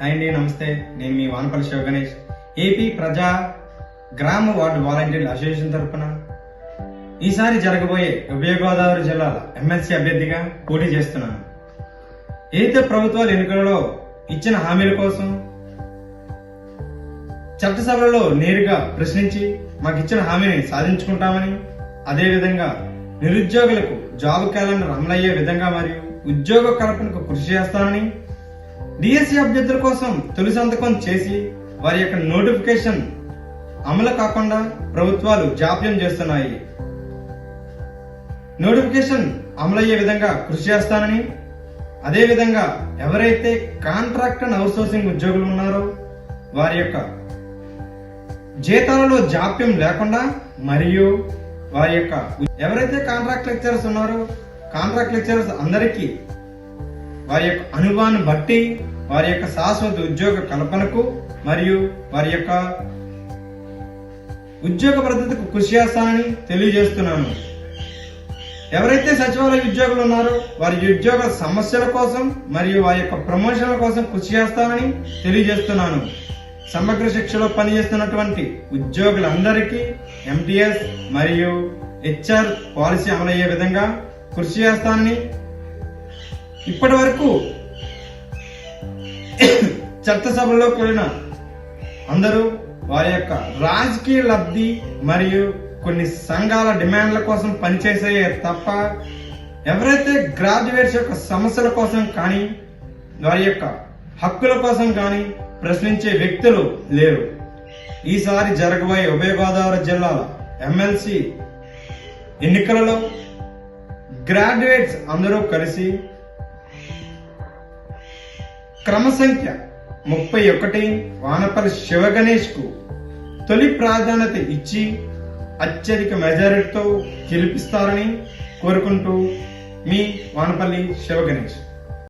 Hi అండి నమస్తే నేను మీ వానపల్లి శివ గణేష్. ఏపీ ప్రజా గ్రామ వార్డు వాలంటీర్ల అసోసియేషన్ తరఫున ఈసారి జరగబోయే ఉభయ గోదావరి జిల్లాల ఎమ్మెల్సీ అభ్యర్థిగా పోటీ చేస్తున్నాను. ఏదైతే ప్రభుత్వాలు ఎన్నికలలో ఇచ్చిన హామీల కోసం చట్టసభలలో నేరుగా ప్రశ్నించి మాకు ఇచ్చిన హామీని సాధించుకుంటామని అదేవిధంగా నిరుద్యోగులకు జాబ్ క్యాలెండర్ అమలయ్యే విధంగా మరియు ఉద్యోగ కల్పనకు కృషి చేస్తానని డిఎస్సి అభ్యర్థుల కోసం తొలి సంతకం చేసి వారి యొక్క నోటిఫికేషన్ అమలు కాకుండా ప్రభుత్వాలు జాప్యం చేస్తున్నాయి. నోటిఫికేషన్ అమలయ్యే విధంగా కృషి చేస్తానని అదేవిధంగా ఎవరైతే కాంట్రాక్ట్ అండ్ అవుట్సోర్సింగ్ ఉద్యోగులు ఉన్నారో వారి యొక్క జీతాలలో జాప్యం లేకుండా మరియు వారి యొక్క ఎవరైతే కాంట్రాక్ట్ లెక్చరర్స్ ఉన్నారో కాంట్రాక్ట్ లెక్చరర్స్ అందరికీ వారి యొక్క అనుభవాన్ని బట్టి వారి యొక్క శాశ్వత ఉద్యోగ కల్పనకు మరియు వారి యొక్క ఉద్యోగ భద్రతకు కృషి చేస్తానని తెలియజేస్తున్నాను. ఎవరైతే సచివాలయ ఉద్యోగులు ఉన్నారో వారి ఉద్యోగ సమస్యల కోసం మరియు వారి యొక్క ప్రమోషన్ల కోసం కృషి చేస్తానని తెలియజేస్తున్నాను. సమగ్ర శిక్షలో పనిచేస్తున్నటువంటి ఉద్యోగులందరికీ ఎంటీఎస్ మరియు హెచ్ఆర్ పాలసీ అమలయ్యే విధంగా కృషి చేస్తానని ఇప్పటి వరకు చట్టసభలో కూడిన అందరూ వారి యొక్క రాజకీయ లబ్ధి మరియు కొన్ని సంఘాల డిమాండ్ల కోసం పనిచేసే తప్ప ఎవరైతే గ్రాడ్యుయేట్స్ యొక్క సమస్యల కోసం కానీ వారి యొక్క హక్కుల కోసం కానీ ప్రశ్నించే వ్యక్తులు లేరు. ఈసారి జరగబోయే ఉభయ గోదావరి జిల్లాల ఎమ్మెల్సీ ఎన్నికలలో గ్రాడ్యుయేట్స్ అందరూ కలిసి క్రమ సంఖ్య ముప్పై ఒకటి వానపల్లి శివగణేష్కు తొలి ప్రాధాన్యత ఇచ్చి అత్యధిక మెజారిటీతో గెలిపిస్తారని కోరుకుంటూ మీ వానపల్లి శివగణేష్.